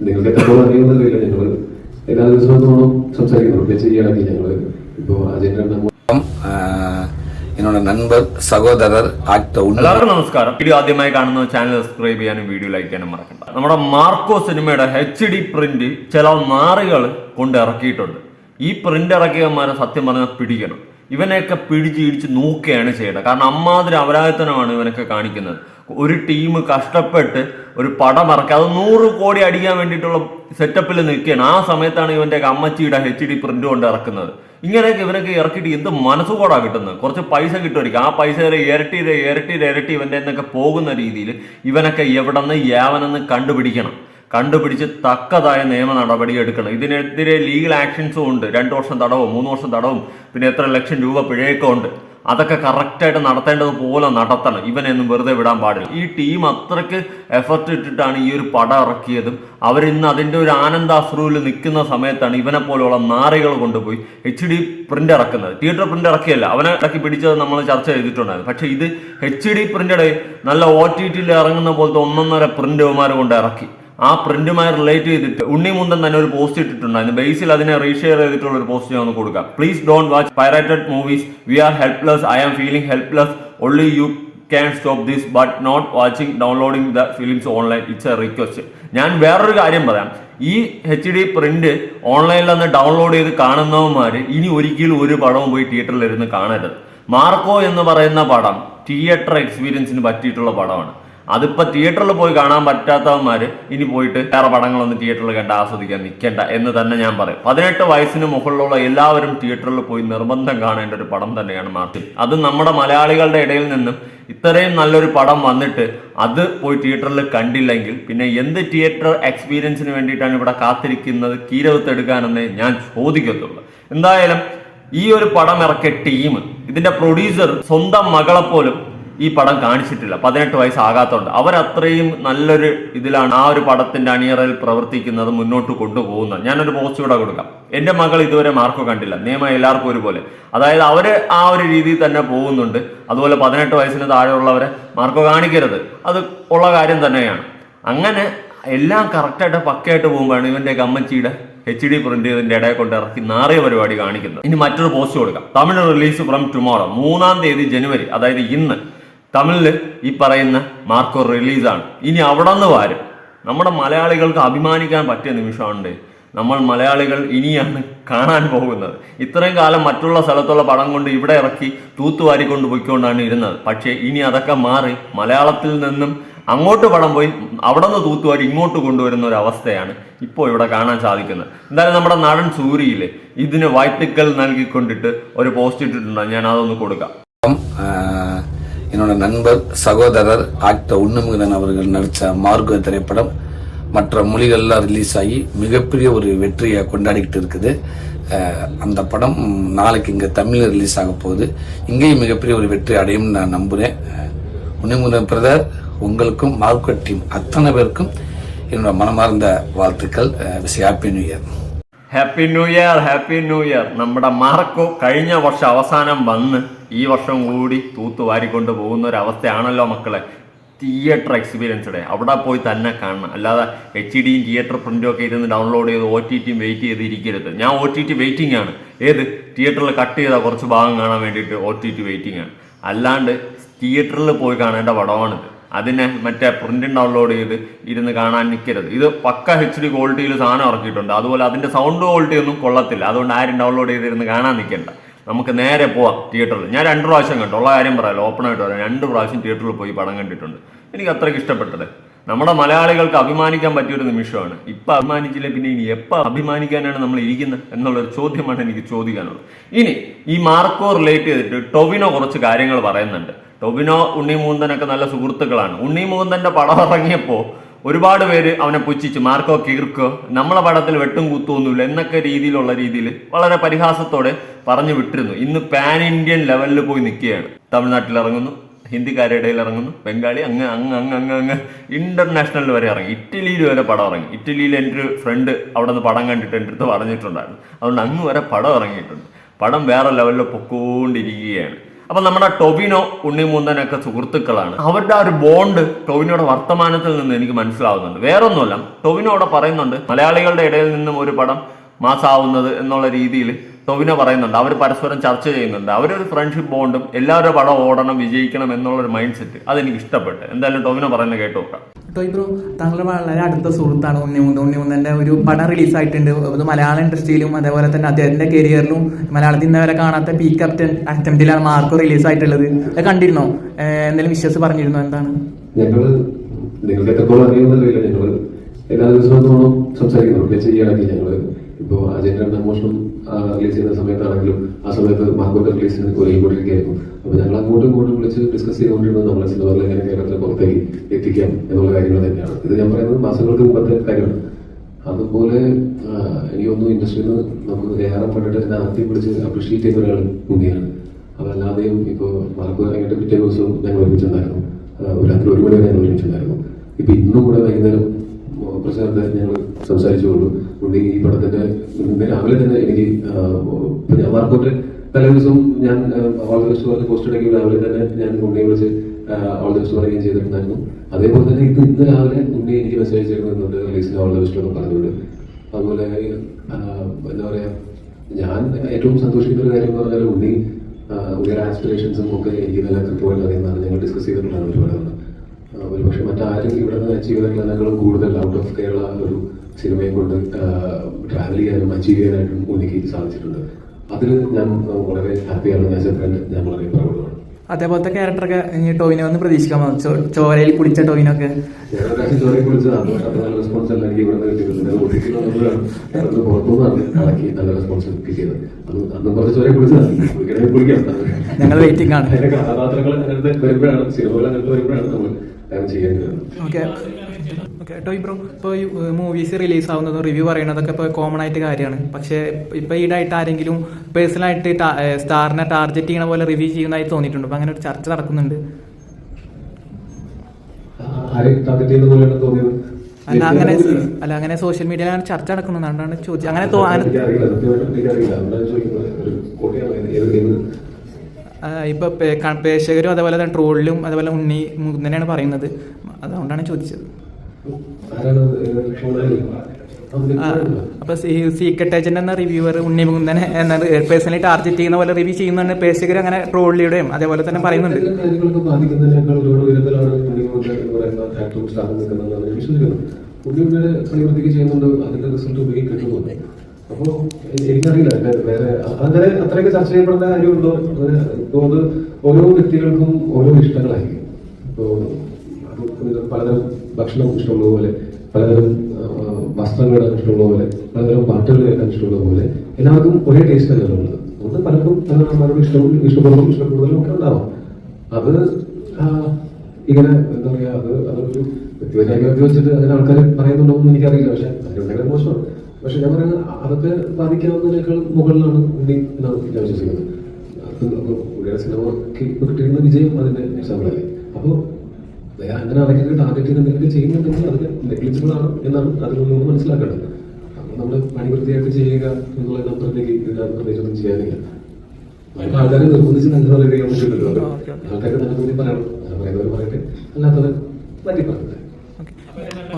നിങ്ങൾക്ക് എത്രത്തോളം അറിയുമെന്നറിയില്ല ഞങ്ങൾ എല്ലാ ദിവസവും തോന്നും സംസാരിക്കുന്നു പ്രത്യേകിച്ച് ഈ ഇടയ്ക്ക് ഞങ്ങൾ ഇപ്പോൾ അജയൻ്റെ ஆஹ் என்னோட நண்பர் சகோதரர் ஆக்டர் உண்மை എല്ലാവർക്കും നമസ്കാരം വീഡിയോ ആദ്യമായി കാണുന്ന ചാനൽ സബ്സ്ക്രൈബ് ചെയ്യാനും വീഡിയോ ലൈക്ക് ചെയ്യാനും മറക്കണ്ട നമ്മുടെ മാർക്കോ സിനിമയുടെ എച്ച് ഡി പ്രിന്റ് ചില നാറുകൾ കൊണ്ട് ഇറക്കിയിട്ടുണ്ട് ഈ പ്രിന്റ് ഇറക്കിയവന്മാരെ സത്യം പറഞ്ഞാൽ പിടിക്കണം ഇവനെയൊക്കെ പിടിച്ച് ഇടിച്ച് നോക്കുകയാണ് ചെയ്യേണ്ടത് കാരണം അമ്മാതിരി അപരാധത്തനമാണ് ഇവനൊക്കെ കാണിക്കുന്നത് ഒരു ടീം കഷ്ടപ്പെട്ട് ഒരു പടം ഇറക്കുക അത് നൂറ് കോടി അടിക്കാൻ വേണ്ടിയിട്ടുള്ള സെറ്റപ്പിൽ നിൽക്കുകയാണ്. ആ സമയത്താണ് ഇവന്റെ അമ്മച്ചിയുടെ എച്ച് ഡി പ്രിന്റ് കൊണ്ട് ഇറക്കുന്നത്. ഇങ്ങനെയൊക്കെ ഇവനൊക്കെ ഇറക്കിയിട്ട് എന്ത് മനസ്സുകൂടാ കിട്ടുന്നത്? കുറച്ച് പൈസ കിട്ടുമായിരിക്കും. ആ പൈസ ഇരട്ടി ഇരട്ടി ഇരട്ടി ഇവന്റെ എന്നൊക്കെ പോകുന്ന രീതിയിൽ ഇവനൊക്കെ എവിടെ നിന്ന് യാവനെന്ന് കണ്ടുപിടിക്കണം. കണ്ടുപിടിച്ച് തക്കതായ നിയമ നടപടി എടുക്കണം. ഇതിനെതിരെ ലീഗൽ ആക്ഷൻസും ഉണ്ട്. രണ്ടു വർഷം തടവും മൂന്ന് വർഷം തടവും പിന്നെ എത്ര ലക്ഷം രൂപ പിഴയൊക്കെ ഉണ്ട്. അതൊക്കെ കറക്റ്റായിട്ട് നടത്തേണ്ടത് പോലെ നടത്തണം. ഇവനെയൊന്നും വെറുതെ വിടാൻ പാടില്ല. ഈ ടീം അത്രയ്ക്ക് എഫർട്ട് ഇട്ടിട്ടാണ് ഈ ഒരു പടം ഇറക്കിയതും അവരിന്ന് അതിന്റെ ഒരു ആനന്ദാശ്രുവിൽ നിൽക്കുന്ന സമയത്താണ് ഇവനെ പോലെയുള്ള നാറികൾ കൊണ്ടുപോയി എച്ച് ഡി പ്രിന്റ് ഇറക്കുന്നത്. തിയേറ്റർ പ്രിന്റ് ഇറക്കിയല്ല അവനെ ഇറക്കി പിടിച്ചത് നമ്മൾ ചർച്ച ചെയ്തിട്ടുണ്ടായിരുന്നു. പക്ഷേ ഇത് എച്ച് ഡി പ്രിന്റഡ് നല്ല ഒ ടി ടിയിൽ ഇറങ്ങുന്ന പോലത്തെ ഒന്നൊന്നര പ്രിന്റുമാർ കൊണ്ട് ഇറക്കി. ആ പ്രിന്റുമായി റിലേറ്റ് ചെയ്തിട്ട് ഉണ്ണിമുന്തൻ തന്നെ ഒരു പോസ്റ്റ് ഇട്ടിട്ടുണ്ടായിരുന്നു ബേസിൽ അതിനെ റീഷെയർ ചെയ്തിട്ടുള്ള ഒരു പോസ്റ്റ് ഞാൻ ഒന്ന് കൊടുക്കാം. Please don't watch pirated movies we are helpless I am feeling helpless only you can stop this but not watching downloading the films online it's a request ഞാൻ വേറൊരു കാര്യം പറയാം. ഈ എച്ച് ഡി പ്രിന്റ് ഓൺലൈനിൽ നിന്ന് ഡൗൺലോഡ് ചെയ്ത് കാണുന്നവന്മാർ ഇനി ഒരിക്കലും ഒരു പടവും പോയി തിയേറ്ററിൽ ഇരുന്ന് കാണരുത്. മാർക്കോ എന്ന് പറയുന്ന പടം തിയേറ്റർ എക്സ്പീരിയൻസിന് പറ്റിയിട്ടുള്ള പടമാണ്. അതിപ്പോ തിയേറ്ററിൽ പോയി കാണാൻ പറ്റാത്തവന്മാര് ഇനി പോയിട്ട് വേറെ പടങ്ങളൊന്നും തിയേറ്ററിൽ കണ്ട് ആസ്വദിക്കാൻ നിൽക്കേണ്ട എന്ന് തന്നെ ഞാൻ പറയും. പതിനെട്ട് വയസ്സിന് മുകളിലുള്ള എല്ലാവരും തിയേറ്ററിൽ പോയി നിർബന്ധം കാണേണ്ട ഒരു പടം തന്നെയാണ് മാർട്ടിൻ. അത് നമ്മുടെ മലയാളികളുടെ ഇടയിൽ നിന്നും ഇത്രയും നല്ലൊരു പടം വന്നിട്ട് അത് പോയി തിയേറ്ററിൽ കണ്ടില്ലെങ്കിൽ പിന്നെ എന്ത് തിയേറ്റർ എക്സ്പീരിയൻസിന് വേണ്ടിയിട്ടാണ് ഇവിടെ കാത്തിരിക്കുന്നത്? കീരവത്തെടുക്കാനെന്നേ ഞാൻ ചോദിക്കത്തുള്ളൂ. എന്തായാലും ഈ ഒരു പടം ഇറക്കിയ ടീം ഇതിന്റെ പ്രൊഡ്യൂസർ സ്വന്തം മകളെ പോലും ഈ പടം കാണിച്ചിട്ടില്ല. പതിനെട്ട് വയസ്സാകാത്തതുകൊണ്ട് അവരത്രയും നല്ലൊരു ഇതിലാണ് ആ ഒരു പടത്തിന്റെ അണിയറയിൽ പ്രവർത്തിക്കുന്നത് മുന്നോട്ട് കൊണ്ടുപോകുന്നത്. ഞാനൊരു പോസ്റ്റ് കൂടെ കൊടുക്കാം. എന്റെ മകൾ ഇതുവരെ മാർക്കോ കണ്ടില്ല. നിയമം എല്ലാവർക്കും ഒരുപോലെ. അതായത് അവർ ആ ഒരു രീതിയിൽ തന്നെ പോകുന്നുണ്ട്. അതുപോലെ പതിനെട്ട് വയസ്സിന് താഴെയുള്ളവരെ മാർക്കോ കാണിക്കരുത്. അത് ഉള്ള കാര്യം തന്നെയാണ്. അങ്ങനെ എല്ലാം കറക്റ്റായിട്ട് പക്കയായിട്ട് പോകുമ്പോഴാണ് ഇവന്റെ കമ്മച്ചിയുടെ എച്ച് ഡി പ്രിന്റ് ചെയ്തതിന്റെ ഇടയെ കൊണ്ട് ഇറക്കി നാറിയ പരിപാടി കാണിക്കുന്നത്. ഇനി മറ്റൊരു പോസ്റ്റ് കൊടുക്കാം. തമിഴ് റിലീസ് ഫ്രം ടുമോറോ മൂന്നാം തീയതി ജനുവരി അതായത് ഇന്ന്. തമിഴിൽ ഈ പറയുന്ന മാർക്കോ റിലീസാണ്. ഇനി അവിടെ നിന്ന് വാരും. നമ്മുടെ മലയാളികൾക്ക് അഭിമാനിക്കാൻ പറ്റിയ നിമിഷമുണ്ട്. നമ്മൾ മലയാളികൾ ഇനിയാണ് കാണാൻ പോകുന്നത്. ഇത്രയും കാലം മറ്റുള്ള സ്ഥലത്തുള്ള പടം കൊണ്ട് ഇവിടെ ഇറക്കി തൂത്തുവാരിക്കൊണ്ട് പോയിക്കൊണ്ടാണ് ഇരുന്നത്. പക്ഷേ ഇനി അതൊക്കെ മാറി മലയാളത്തിൽ നിന്നും അങ്ങോട്ട് പടം പോയി അവിടെ നിന്ന് തൂത്തുവാരി ഇങ്ങോട്ട് കൊണ്ടുവരുന്ന ഒരു അവസ്ഥയാണ് ഇപ്പോൾ ഇവിടെ കാണാൻ സാധിക്കുന്നത്. എന്തായാലും നമ്മുടെ നടൻ സൂര്യയിൽ ഇതിന് വൈറ്റിക്കൽ നൽകിക്കൊണ്ടിട്ട് ഒരു പോസ്റ്റ് ഇട്ടിട്ടുണ്ട്? ഞാൻ അതൊന്ന് കൊടുക്കാം. என்னோட நண்பர் சகோதரர் ஆக்டர் உண்ணுமுகன் அவர்கள் நடித்த மார்கோ திரைப்படம் மற்ற மொழிகள்லாம் ரிலீஸ் ஆகி மிகப்பெரிய ஒரு வெற்றியை கொண்டாடிக்கிட்டு இருக்குது. அந்த படம் நாளைக்கு இங்கே தமிழில் ரிலீஸ் ஆக போகுது. இங்கேயும் மிகப்பெரிய ஒரு வெற்றி அடையும்னு நான் நம்புகிறேன் உண்ணுமுகன் பிரதர் உங்களுக்கும் மார்க்கோ டீம் அத்தனை பேருக்கும் என்னோட மனமார்ந்த வாழ்த்துக்கள். Wish happy new year happy new year happy new year നമ്മുടെ മാർക്കോ കഴിഞ്ഞ വർഷം അവസാനം വന്ന് ഈ വർഷം കൂടി തൂത്തുവാരിക്കൊണ്ട് പോകുന്ന ഒരു അവസ്ഥയാണല്ലോ മക്കളെ. തിയേറ്റർ എക്സ്പീരിയൻസ്ഡ് അവിടെ പോയി തന്നെ കാണണം. അല്ലാതെ എച്ച് ഡിയും തിയേറ്റർ പ്രിന്റും ഒക്കെ ഇരുന്ന് ഡൗൺലോഡ് ചെയ്ത് ഒ ടി ടിയും വെയിറ്റ് ചെയ്ത് ഇരിക്കരുത്. ഞാൻ ഒ ടി ടി വെയിറ്റിംഗ് ആണ്. ഏത്? തിയേറ്ററിൽ കട്ട് ചെയ്ത കുറച്ച് ഭാഗം കാണാൻ വേണ്ടിയിട്ട് ഒ ടി ടി വെയിറ്റിംഗ് ആണ്. അല്ലാണ്ട് തിയേറ്ററിൽ പോയി കാണേണ്ട പടമാണിത്. അതിനെ മറ്റേ പ്രിന്റ് ഡൗൺലോഡ് ചെയ്ത് ഇരുന്ന് കാണാൻ നിൽക്കരുത് ഇത് പക്ക എച്ച് ഡി ക്വാളിറ്റിയിൽ സാധനം ഇറക്കിയിട്ടുണ്ട്. അതുപോലെ അതിന്റെ സൗണ്ട് ക്വാളിറ്റി ഒന്നും കൊള്ളത്തില്ല. അതുകൊണ്ട് ആരും ഡൗൺലോഡ് ചെയ്തിരുന്ന് കാണാൻ നിൽക്കണ്ട നമുക്ക് നേരെ പോവാം തിയേറ്ററിൽ ഞാൻ രണ്ട് പ്രാവശ്യം കണ്ടു. ഉള്ള കാര്യം പറയാമല്ലോ ഓപ്പൺ ആയിട്ട് പറയാം. രണ്ട് പ്രാവശ്യം തിയേറ്ററിൽ പോയി പടം കണ്ടിട്ടുണ്ട്. എനിക്ക് അത്രയ്ക്ക് ഇഷ്ടപ്പെട്ടത്. നമ്മുടെ മലയാളികൾക്ക് അഭിമാനിക്കാൻ പറ്റിയൊരു നിമിഷമാണ്. ഇപ്പം അഭിമാനിച്ചില്ല? പിന്നെ ഇനി എപ്പോൾ അഭിമാനിക്കാനാണ് നമ്മൾ ഇരിക്കുന്നത് എന്നുള്ളൊരു ചോദ്യമാണ് എനിക്ക് ചോദിക്കാനുള്ളത്. ഇനി ഈ മാർക്കോ റിലേറ്റ് ചെയ്തിട്ട് ടൊവിനോ കുറച്ച് കാര്യങ്ങൾ പറയുന്നുണ്ട്. ടൊവിനോ ഉണ്ണിമൂന്തനൊക്കെ നല്ല സുഹൃത്തുക്കളാണ്. ഉണ്ണിമൂന്തന്റെ പടം ഇറങ്ങിയപ്പോൾ ഒരുപാട് പേര് അവനെ പുച്ഛിച്ച്. മാർക്കോ കീർക്കോ നമ്മളെ പടത്തിൽ വെട്ടും കുത്തൊന്നുമില്ല എന്നൊക്കെ രീതിയിലുള്ള രീതിയിൽ വളരെ പരിഹാസത്തോടെ പറഞ്ഞു വിട്ടിരുന്നു. ഇന്ന് പാൻ ഇന്ത്യൻ ലെവലിൽ പോയി നിൽക്കുകയാണ്. തമിഴ്നാട്ടിൽ ഇറങ്ങുന്നു ഹിന്ദിക്കാരുടെ ഇറങ്ങുന്നു ബംഗാളി അങ്ങ് അങ്ങ് അങ്ങ് അങ്ങ് അങ്ങ് ഇന്റർനാഷണൽ വരെ ഇറങ്ങി. ഇറ്റലിയിൽ വരെ പടം ഇറങ്ങി. ഇറ്റലിയിൽ എന്റെ ഒരു ഫ്രണ്ട് അവിടെ നിന്ന് പടം കണ്ടിട്ട് എന്റെ അടുത്ത് പറഞ്ഞിട്ടുണ്ടായിരുന്നു. അതുകൊണ്ട് അങ്ങ് വരെ പടം ഇറങ്ങിയിട്ടുണ്ട്. പടം വേറെ ലെവലിൽ പൊക്കോണ്ടിരിക്കുകയാണ്. അപ്പൊ നമ്മുടെ ടൊവിനോ ഉണ്ണിമുന്തനൊക്കെ സുഹൃത്തുക്കളാണ്. അവരുടെ ആ ഒരു ബോണ്ട് ടൊവിനോയുടെ വർത്തമാനത്തിൽ നിന്ന് എനിക്ക് മനസ്സിലാവുന്നുണ്ട്. വേറൊന്നുമല്ല ടൊവിനോ അവിടെ പറയുന്നുണ്ട് മലയാളികളുടെ ഇടയിൽ നിന്നും ഒരു പടം മാസാവുന്നത് എന്നുള്ള രീതിയിൽ ടൊവിനോ പറയുന്നുണ്ട് അവർ പരസ്പരം ചർച്ച ചെയ്യുന്നുണ്ട്. അവരൊരു ഫ്രണ്ട്ഷിപ്പ് ബോണ്ടും എല്ലാവരും പടം ഓടണം വിജയിക്കണം എന്നുള്ളൊരു മൈൻഡ് സെറ്റ് അതെനിക്ക് ഇഷ്ടപ്പെട്ട്. എന്തായാലും ടൊവിനോ പറയുന്നത് കേട്ടു നോക്കാം. ടോയ് ബ്രോ താങ്കളുടെ വളരെ അടുത്ത സുഹൃത്താണ് ഉണ്ണിമുന്ത ഉണ്ണിമുന്തന്റെ ഒരു പടം റിലീസായിട്ടുണ്ട് അത് മലയാള ഇൻഡസ്ട്രിയിലും അതേപോലെ തന്നെ അദ്ദേഹത്തിന്റെ കരിയറിലും മലയാളത്തിൽ ഇന്നവരെ കാണാത്ത പീക്ക് അപ്റ്റൻ അറ്റംപ്റ്റിലാണ് മാർക്കോ റിലീസായിട്ടുള്ളത് അത് കണ്ടിരുന്നോ? എന്തെങ്കിലും വിശ്വസ് പറഞ്ഞിരുന്നോ? എന്താണ്? നിങ്ങൾക്ക് എത്രത്തോളം അറിയുന്നറിയില്ല ഞങ്ങൾ. എല്ലാ ദിവസവും തോന്നും ചെയ്യുകയാണെങ്കിൽ ഞങ്ങൾ ഇപ്പോൾ ഇപ്പോ അജയന്റെ രണ്ടാം മോഷണം റിലീസ് ചെയ്യുന്ന സമയത്താണെങ്കിലും ആ സമയത്ത് മാർക്കോട്ട് റിലീസിന് ഒരുങ്ങിക്കൊണ്ടിരിക്കുകയായിരുന്നു അപ്പൊ ഞങ്ങൾ അങ്ങോട്ടും ഇങ്ങോട്ടും വിളിച്ച് ഡിസ്കസ് ചെയ്തുകൊണ്ടിരുന്നത് നമ്മളെ സിനിമകളിൽ എങ്ങനെ കേരളത്തിൽ പുറത്തേക്ക് എത്തിക്കാം എന്നുള്ള കാര്യങ്ങൾ തന്നെയാണ്. ഇത് ഞാൻ പറയുന്നത് മാസങ്ങൾക്ക് മുമ്പത്തെ കാര്യമാണ്. അതുപോലെ ആ, എനിക്ക് തോന്നുന്നു ഇൻഡസ്ട്രിയിൽ നിന്ന് നമുക്ക് ഏറെ പെട്ടിട്ട് എന്നെ ആദ്യം വിളിച്ച് അപ്രീഷിയേറ്റ് ചെയ്യുന്ന ഒരാൾ മുന്നിയാണ് അതല്ലാതെയും ഇപ്പോൾ മാർക്കോ ഇറങ്ങിയിട്ട് പിറ്റേ ദിവസവും ഞങ്ങൾ ഒരുമിച്ചുണ്ടായിരുന്നു ഒരു രാത്രി ഒരു മണി വരെ ഞങ്ങൾ ഒരുമിച്ചുണ്ടായിരുന്നു ഇപ്പൊ ഇന്നും കൂടെ വൈകുന്നേരം കുറച്ച് നേരത്തെ ഞങ്ങൾ സംസാരിച്ചുള്ളൂ പുള്ളി ഈ പടത്തിന്റെ ഇന്ന് രാവിലെ തന്നെ എനിക്ക് ഞാൻ മാർക്കോട്ട് തലേ ദിവസം ഞാൻ ഓൾ ദ പറഞ്ഞ് പോസ്റ്റ് ഇടയ്ക്ക് രാവിലെ തന്നെ ഞാൻ ഉണ്ണിയെ വിളിച്ച് ഓൾ ദ പറയുകയും ചെയ്തിട്ടുണ്ടായിരുന്നു. അതേപോലെ തന്നെ ഇത് ഇന്ന് രാവിലെ ഉണ്ണി എനിക്ക് മെസ്സേജ് ചെയ്തിരുന്നുണ്ട് റിലീസിന് ഓൾ ദ എന്ന് പറഞ്ഞുകൊണ്ട്. അതുപോലെ എന്താ പറയാ ഞാൻ ഏറ്റവും സന്തോഷിക്കുന്ന ഒരു കാര്യം പറഞ്ഞാൽ ഉണ്ണി ഉയർ ആസ്പിറേഷൻസും ഒക്കെ എനിക്ക് നല്ല കൃത്യമായിട്ട് അറിയുന്നതാണ്. ഞങ്ങൾ ഡിസ്കസ് ചെയ്തിട്ടുള്ളതാണ് ഒരുപാട് തവണ. ഒരുപക്ഷെ മറ്റാരും ഇവിടെ നിന്ന് അച്ചീവ് ചെയ്തിട്ടുള്ളതിനേക്കാളും കൂടുതൽ ഔട്ട് ഓഫ് കേരള ഒരു സിനിമയെ കൊണ്ട് ട്രാവൽ ചെയ്യാനും അച്ചീവ് ചെയ്യാനായിട്ടും എനിക്ക് സാധിച്ചിട്ടുണ്ട്. അതിൽ ഞാൻ വളരെ ഹാപ്പിയാണ് ഞാൻ വളരെ പ്രൗഡാണ് അതേപോലത്തെ ക്യാരക്ടറൊക്കെ ഇനി ടോവിനെ ഒന്ന് പ്രതീക്ഷിക്കാമോ? ചോ- ചോരയിൽ കുടിച്ച ടോവിനൊക്കെ? കുളിച്ചതാണ് നല്ല റെസ്പോൺസ് അല്ല എനിക്ക് ഇവിടെ നിന്ന് കിട്ടിയത് ഒത്തിരി നമ്മളാണ് പുറത്തുനിന്നാണ് ഇളക്കി നല്ല റെസ്പോൺസ് കിട്ടിയത്. അത് അന്ന് ചോരയിൽ ഞങ്ങൾ വെയിറ്റിംഗ് ആണ്. കഥാപാത്രങ്ങൾ അങ്ങനത്തെ വരുമ്പോഴാണ് സിനിമകൾ അങ്ങനത്തെ വരുമ്പോഴാണ് നമ്മൾ ഓക്കെ. ടോയ് ബ്രോ ഇപ്പോൾ മൂവീസ് റിലീസ് ആവുന്നതും റിവ്യൂ പറയുന്നതൊക്കെ ഇപ്പോൾ കോമൺ ആയിട്ട് കാര്യമാണ്. പക്ഷേ ഇപ്പോൾ ഈടായിട്ട് ആരെങ്കിലും പേഴ്സണലായിട്ട് സ്റ്റാറിനെ ടാർഗറ്റ് ചെയ്യണ പോലെ റിവ്യൂ ചെയ്യുന്നതായി തോന്നിയിട്ടുണ്ട്. അപ്പോൾ അങ്ങനെ ഒരു ചർച്ച നടക്കുന്നുണ്ട്. അല്ല അങ്ങനെ അല്ല അങ്ങനെ സോഷ്യൽ മീഡിയയിലാണ് ചർച്ച നടക്കുന്നുണ്ടാണ് ചോദിച്ചത്. അങ്ങനെ തോ അങ്ങനെ എനിക്കറിയില്ല സത്യമായിട്ടും എനിക്കറിയില്ല അതുകൊണ്ടാണ് ചോദിക്കുന്നത്. ഒരു കോട്ടയാണ് ഏത് ഏത് ആ, ഇപ്പൊ പേ- ക- പ്രേക്ഷകരും അതേപോലെ തന്നെ ട്രോളിലും അതേപോലെ ഉണ്ണി തന്നെയാണ് പറയുന്നത്. അതുകൊണ്ടാണ് ചോദിച്ചത്. ആരാണ് ഏത് ലക്ഷ്മണനായി? അത് ആ, അപ്പൊ സീക്രട്ട് ഏജന്റ് എന്ന റിവ്യൂവർ ഉണ്ണി മുകുന്ദനെ എന്ന പേഴ്സണലി ടാർഗറ്റ് ചെയ്യുന്ന പോലെ റിവ്യൂ ചെയ്യുന്നുണ്ട്. പ്രേക്ഷകർ അങ്ങനെ ട്രോളിലൂടെയും അതേപോലെ തന്നെ പറയുന്നുണ്ട്. ഉണ്ണിമുദ്ര പണിവൃത്തിക്ക് ചെയ്യുന്നുണ്ട് അതിന്റെ റിസൾട്ട് ഉപയോഗി കിട്ടുന്നുണ്ട് അപ്പോ എ- എനിക്കറിയില്ല വേറെ അങ്ങനെ അത്രയൊക്കെ ചർച്ച ചെയ്യപ്പെടുന്ന കാര്യമുണ്ടോ? തോന്നുന്നത് ഓരോ വ്യക്തികൾക്കും ഓരോ ഇഷ്ടങ്ങളായിരിക്കും. ഇപ്പോ പലതരം ഭക്ഷണം ഇഷ്ടമുള്ള പോലെ പലതരം വസ്ത്രങ്ങൾ ഇഷ്ടമുള്ള പോലെ പലതരം പാട്ടുകൾ കേൾക്കാൻ ഇഷ്ടമുള്ള പോലെ എല്ലാവർക്കും ഒരേ ടേസ്റ്റ് തന്നെ ഉള്ളത്. അതുകൊണ്ട് പലർക്കും പലരുടെ ഇഷ്ടവും ഇഷ്ടപ്പെടുന്നതും ഇഷ്ടപ്പെടുന്നതും ഒക്കെ ഉണ്ടാവാം. അത് ഇങ്ങനെ എന്താ പറയാ അത് അതൊരു വ്യക്തിപരമായി വെച്ചിട്ട് അങ്ങനെ ആൾക്കാർ പറയുന്നുണ്ടോ എന്ന് എനിക്കറിയില്ല. പക്ഷെ അതിനുണ്ടെങ്കിൽ മോശമാണ്. പക്ഷെ ഞാൻ പറയുന്നത് അതൊക്കെ ബാധിക്കാവുന്നതിനേക്കാൾ മുകളിലാണ് ഉണ്ണി എന്നാണ് ഞാൻ വിശ്വസിക്കുന്നത്. അത് സിനിമയ്ക്ക് കിട്ടിയിരുന്ന വിജയം അതിന്റെ എക്സാമ്പിളല്ലേ അപ്പോ വേറെ അങ്ങനെ അവരൊക്കെ ടാർഗറ്റ് ചെയ്ത് എന്തെങ്കിലും ചെയ്യുന്നുണ്ടെങ്കിൽ അത് നെഗ്ലിജിബിൾ ആണ് എന്നാണ് അതിൽ നിന്ന് മനസ്സിലാക്കേണ്ടത്. അപ്പൊ നമ്മൾ പണി വൃത്തിയായിട്ട് ചെയ്യുക എന്നുള്ളതിനപ്പുറത്തേക്ക് ഇതിനകത്ത് പ്രത്യേകിച്ചൊന്നും ചെയ്യാനില്ല. അതിന് ആൾക്കാരെ നിർബന്ധിച്ച് നല്ല പറയുകയാണ് ആൾക്കാർക്ക് നല്ല പറയണം പറയുന്നവർ പറയട്ടെ. അല്ലാത്തവർ മാറ്റി പറയട്ടെ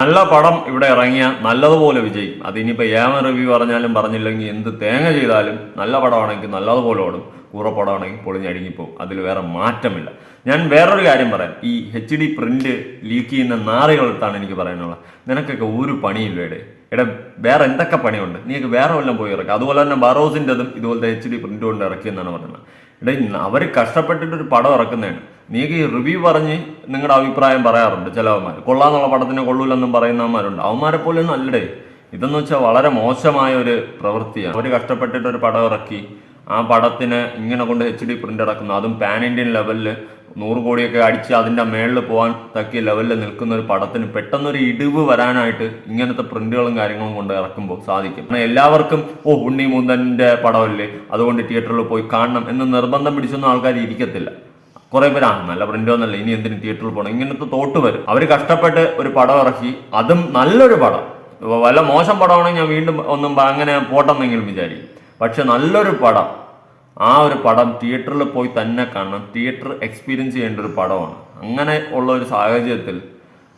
നല്ല പടം ഇവിടെ ഇറങ്ങിയ നല്ലതുപോലെ വിജയിക്കും. ഇനിയിപ്പോൾ ഏമ റിവ്യൂ പറഞ്ഞാലും പറഞ്ഞില്ലെങ്കിൽ എന്ത് തേങ്ങ ചെയ്താലും നല്ല പടമാണെങ്കിൽ നല്ലതുപോലെ ഓടും. കൂറ പടമാണെങ്കിൽ പൊളിഞ്ഞടുങ്ങിപ്പോവും അതിൽ വേറെ മാറ്റമില്ല. ഞാൻ വേറൊരു കാര്യം പറയാം. ഈ എച്ച് ഡി പ്രിന്റ് ലീക്ക് ചെയ്യുന്ന നാറികളെടുത്താണ് എനിക്ക് പറയാനുള്ളത്. നിനക്കൊക്കെ ഒരു പണിയില്ലേടെ എടാ. വേറെ എന്തൊക്കെ പണിയുണ്ട്? നീക്ക് വേറെ വല്ലതും പോയി ഇറക്കാം. അതുപോലെ തന്നെ ബറോസിന്റെതും ഇതുപോലത്തെ എച്ച് ഡി പ്രിന്റ് കൊണ്ട് ഇറക്കിയെന്നാണ് പറയുന്നത് എടാ അവർ കഷ്ടപ്പെട്ടിട്ട് ഒരു പടം ഇറക്കുന്നതാണ്. നീക്ക് ഈ റിവ്യൂ പറഞ്ഞ് നിങ്ങളുടെ അഭിപ്രായം പറയാറുണ്ട് ചിലവന്മാർ കൊള്ളാന്നുള്ള പടത്തിന് കൊള്ളൂലെന്നും പറയുന്നവന്മാരുണ്ട്. അവന്മാരെ പോലെയൊന്നും അല്ലടേ. ഇതെന്ന് വെച്ചാൽ വളരെ മോശമായ ഒരു പ്രവൃത്തിയാണ്. അവർ കഷ്ടപ്പെട്ടിട്ട് ഒരു പടം ഇറക്കി ആ പടത്തിന് ഇങ്ങനെ കൊണ്ട് എച്ച് ഡി പ്രിന്റ് ഇറക്കുന്നു. അതും പാൻ ഇന്ത്യൻ ലെവലിൽ നൂറ് കോടിയൊക്കെ അടിച്ച് അതിന്റെ മേളിൽ പോകാൻ തക്കിയ ലെവലിൽ നിൽക്കുന്ന ഒരു പടത്തിന് പെട്ടെന്നൊരു ഇടിവ് വരാനായിട്ട് ഇങ്ങനത്തെ പ്രിന്റുകളും കാര്യങ്ങളും കൊണ്ട് ഇറക്കുമ്പോൾ സാധിക്കും. എല്ലാവർക്കും ഓ ഉണ്ണി മൂന്നന്റെ പടമല്ലേ? അതുകൊണ്ട് തിയേറ്ററിൽ പോയി കാണണം എന്ന് നിർബന്ധം പിടിച്ചൊന്നും ആൾക്കാർ ഇരിക്കത്തില്ല. കുറെ പേര് ആ നല്ല പ്രിന്റ് ഒന്നല്ല? ഇനി എന്തിനും തിയേറ്ററിൽ പോകണം ഇങ്ങനത്തെ തോട്ട് വരും. അവർ കഷ്ടപ്പെട്ട് ഒരു പടം ഇറക്കി അതും നല്ലൊരു പടം. വല്ല മോശം പടമാണെങ്കിൽ ഞാൻ വീണ്ടും ഒന്നും അങ്ങനെ പോട്ടെന്നെങ്കിലും വിചാരിക്കും. പക്ഷെ നല്ലൊരു പടം ആ ഒരു പടം തിയേറ്ററിൽ പോയി തന്നെ കാണണം. തിയേറ്റർ എക്സ്പീരിയൻസ് ചെയ്യേണ്ട ഒരു പടമാണ്. അങ്ങനെ ഉള്ള ഒരു സാഹചര്യത്തിൽ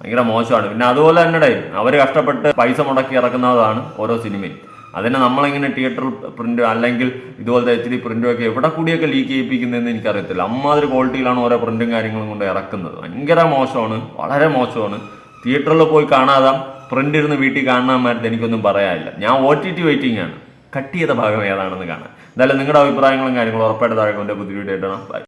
ഭയങ്കര മോശമാണ്. പിന്നെ അതുപോലെ തന്നെ അവർ കഷ്ടപ്പെട്ട് പൈസ മുടക്കി ഇറക്കുന്നതാണ് ഓരോ സിനിമയും. അതിനെ നമ്മളിങ്ങനെ തിയേറ്റർ പ്രിന്റ് അല്ലെങ്കിൽ ഇതുപോലത്തെ എച്ച് ഡി പ്രിന്റും ഒക്കെ എവിടെ കൂടിയൊക്കെ ലീക്ക് ചെയ്യിപ്പിക്കുന്നതെന്ന് എനിക്കറിയത്തില്ല. അമ്മാതിരി ക്വാളിറ്റിയിലാണ് ഓരോ പ്രിന്റും കാര്യങ്ങളും കൊണ്ട് ഇറക്കുന്നത്. ഭയങ്കര മോശമാണ്. വളരെ മോശമാണ്. തിയേറ്ററിൽ പോയി കാണാതെ പ്രിന്റ് ഇരുന്ന് വീട്ടിൽ കാണാൻ എനിക്കൊന്നും പറയാനില്ല. ഞാൻ ഒ ടി ടി വെയിറ്റിംഗ് ആണ്. കട്ട് ചെയ്ത ഭാഗം ഏതാണെന്ന് കാണാൻ. എന്തായാലും നിങ്ങളുടെ അഭിപ്രായങ്ങളും കാര്യങ്ങളും ഉറപ്പായിട്ട് താഴെ കൊണ്ട് പുതിയ വീഡിയോ ബൈ